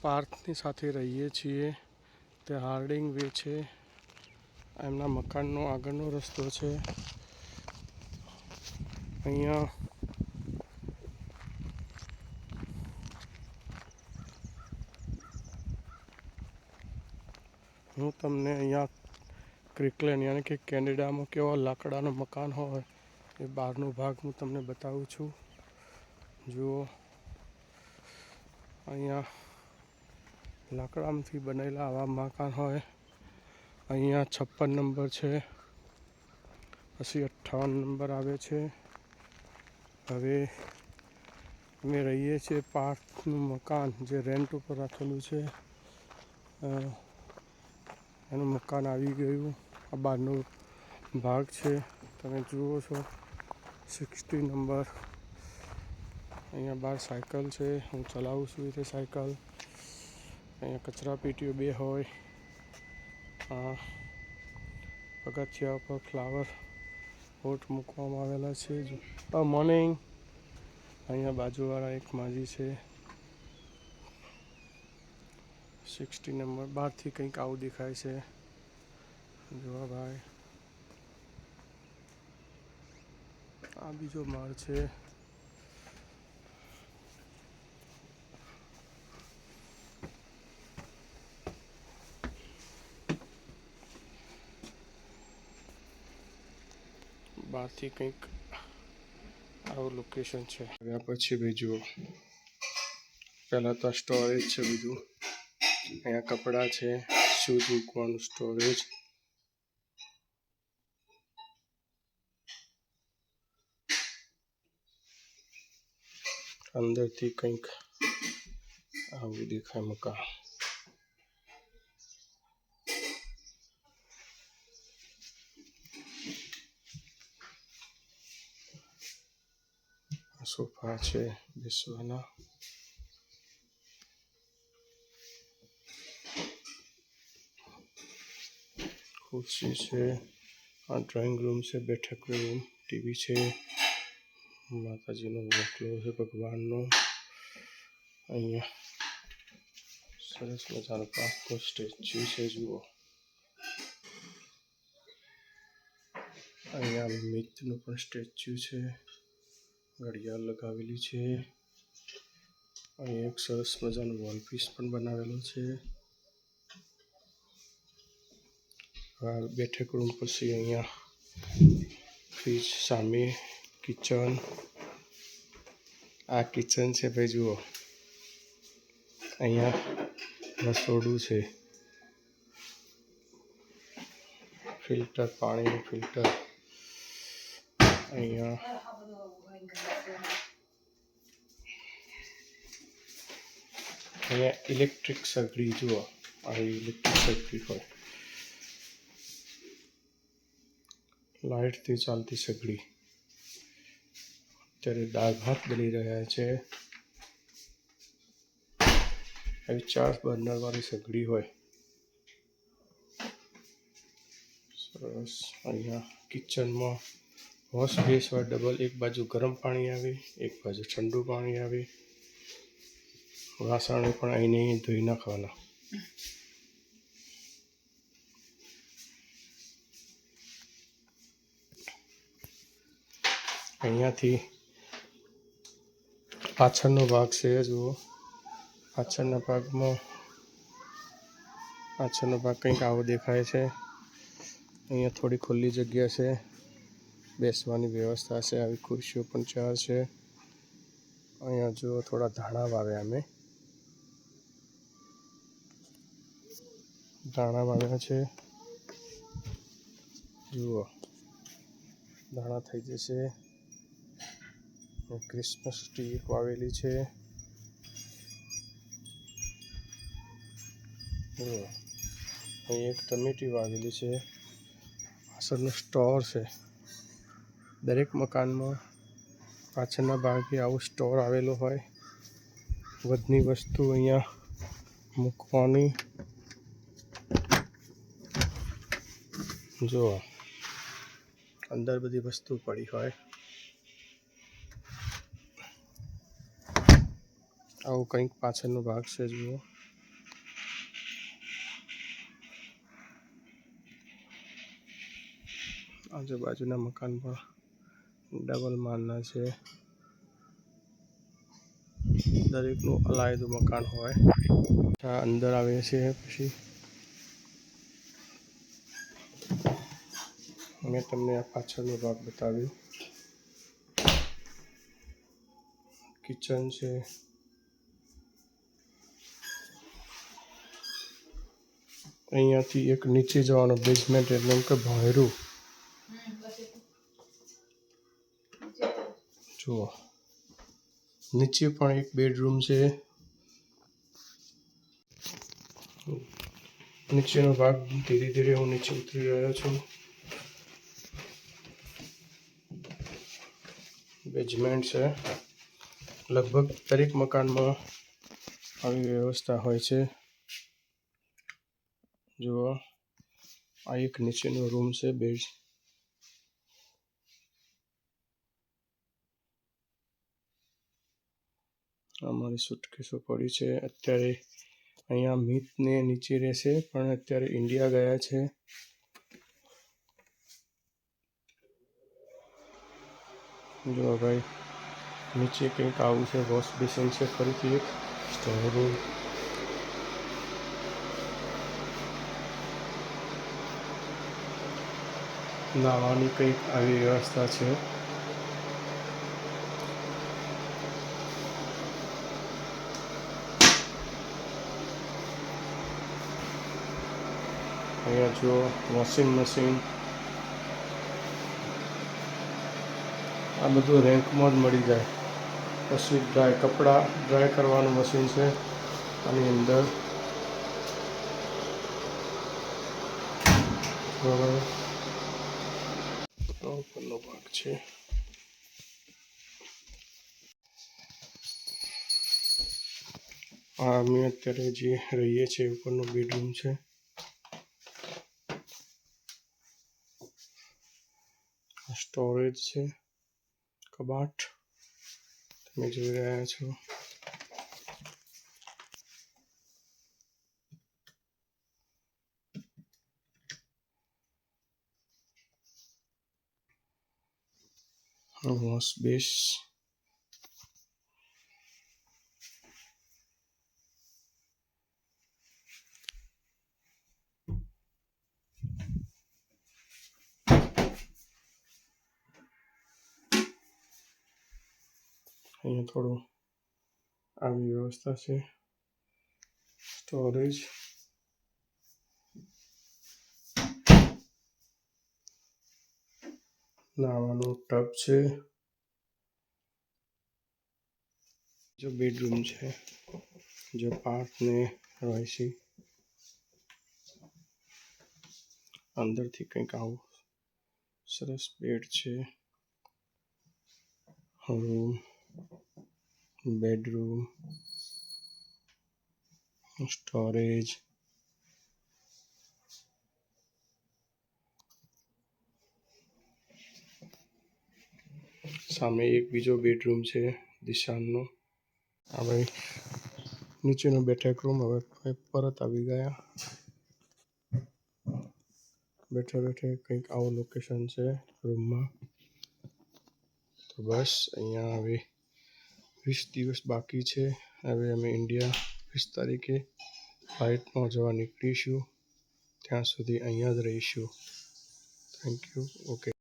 પાર્થની સાથે રહીએ છીએ. તે હાર્ડિંગ વે છે. એમના મકાનનો આગળનો રસ્તો છે. અહીંયા હું તમને અહીંયા ક્રિકલેન યાની કે કેનેડામાં કેવા લાકડાનું મકાન હોય એ બહારનો ભાગ હું તમને બતાવું છું. જુઓ. અહીંયા લાકડામાંથી બનેલા આવા મકાન હોય. અહીંયા છપ્પન નંબર છે. પછી અઠ્ઠાવન નંબર આવે છે. હવે અમે રહીએ છીએ પાર્કનું મકાન જે રેન્ટ ઉપર રાખેલું છે. એનું મકાન આવી ગયું. આ બહારનો ભાગ છે. તમે જુઓ છો સિક્સટી નંબર. અહીંયા બહાર સાયકલ છે. હું ચલાવું છું એ રીતે સાયકલ. અહીંયા કચરા પેટીઓ બે હોય. આ પગથિયા ઉપર ફ્લાવર પોટ મૂકવામાં આવેલા છે. મોર્નિંગ અહીંયા બાજુવાળા એક માજી છે. સિક્સટી નંબર બહારથી કંઈક આવું દેખાય છે. જોવા ભાઈ. આ બીજો માળ છે. બહારથી કંઈક આવું લોકેશન છે. આવ્યા પછી બીજું, પહેલાં તો સ્ટોરેજ છે બીજું. અહીંયા કપડાં છે શૂઝ મૂકવાનું સ્ટોરેજ અંદરથી કંઈક આવું દેખાય મકાન. સોફા છે બેસવાના ખુરશી છે આ ડ્રોઈંગ રૂમ છે બેઠક રૂમ ટીવી છે માતાજીનો વકલો છે ભગવાનનો અહીંયા સરસ મજાનો પાકો સ્ટેચ્યુ છે જુઓ અહીંયા મિત્રનું પણ સ્ટેચ્યુ છે ઘડિયાળ લગાવેલી છે. અહીં એક સરસ મજાનો વોલપીસ પણ બનાવેલો છે. બેઠક રૂમ પછી અહીંયા ફ્રીજ સામે કિચન આ કિચન છે ભાઈ, જુઓ. અહીંયા રસોડું છે. ફિલ્ટર પાણીનું ફિલ્ટર અહીંયા અહીંયા ઇલેક્ટ્રિક સગડી જુઓ આવી ઇલેક્ટ્રિક સર્કરી હોય લાઇટથી ચાલતી સગડી અત્યારે દાળ ભાત બની રહ્યા છે આવી ચાર બર્નર વાળી સગડી હોય સરસ અહીંયા કિચનમાં વોશ બેસવા ડબલ, એક બાજુ ગરમ પાણી આવે, એક બાજુ ઠંડુ પાણી આવે. વાસણે પણ અહીંને ધોઈ નાખવાના. અહીંયાથી પાછળનો ભાગ છે જુઓ. પાછળના ભાગમાં, પાછળનો ભાગ કંઈક આવો દેખાય છે. અહીંયા થોડી ખુલ્લી જગ્યા છે. બેસવાની વ્યવસ્થા છે, આવી ખુરશીઓ પણ ચાર છે. અહીંયા જુઓ, થોડા ધાણા વાવ્યા અમે. ધાણા વાવ્યા છે. જુઓ, ધાણા થઈ જશે. ક્રિસમસ ટ્રી વાવેલી છે. જુઓ, અહીં એક ટમેટી વાવેલી છે. પાછળનો સ્ટોર છે. દરેક મકાનમાં પાછળના ભાગે આવો સ્ટોર આવેલો હોય. વધની વસ્તુ અહીંયા મૂકવાની. જો, અંદર બધી વસ્તુ પડી હોય. આવું કંઈક પાછળનો ભાગ છે, જુઓ. આજુબાજુના મકાન પણ ડબલ માળના છે. દરેકનું અલાયદું મકાન હોય. અંદર આવીએ છીએ પછી. મેં તમને આ પાછળનો ભાગ બતાવ્યો. કિચન છે. અહીંયાથી એક નીચે જવાનો બેઝમેન્ટ એટલે કે ભાયરું જુઓ નીચે પણ એક બેડરૂમ છે. નીચેનો ભાગ ધીરે ધીરે હું નીચે ઉતરી રહ્યો છું. બેઝમેન્ટ છે. લગભગ દરેક મકાનમાં આવી વ્યવસ્થા હોય છે. જુઓ, આ એક નીચેનો રૂમ છે બેડ અમારી સુટકેસો પડી છે. અત્યારે અહીંયા મિતને નીચે રહેશે, પણ અત્યારે ઇન્ડિયા ગયા છે. જો ભાઈ નીચે કંઈક આવું છે, વોશ બેસિન છે, ફરીથી એક સ્ટોરરૂમ. નાવાની કંઈક આવી વ્યવસ્થા છે. અહીંયા જુઓ વોશિંગ મશીન આ બધું રેન્કમાં જ મળી જાય. પછી ડ્રાય કપડાં ડ્રાય કરવાનું મશીન છે. આની અંદર. ઉપરનો ભાગ છે. આ અમે અત્યારે જે રહીએ છીએ ઉપરનો બેડરૂમ છે. સ્ટોરેજ છે કબાટ તમે જોઈ રહ્યા છો વોશ બેસ અહીંયા થોડું આવી વ્યવસ્થા છે. સ્ટોરેજ નાવાનું ટબ છે. જો બેડરૂમ છે. જો પાર્થ ને છે અંદરથી કંઈક આવું સરસ બેડ છે. રૂમ બેડરૂમ સ્ટોરેજ સામે એક બીજો બેડરૂમ છે, દિશાનનો. આપણે નીચેનો બેઠક રૂમ હવે પરત આવી ગયા. બેઠે બેઠે કંઈક આવું લોકેશન છે રૂમમાં તો બસ, અહીંયા હવે વીસ દિવસ બાકી છે. હવે અમે ઇન્ડિયા વીસ તારીખે ફ્લાઇટમાં જવા નીકળીશું. ત્યાં સુધી અહીંયા જ રહીશું. Thank you okay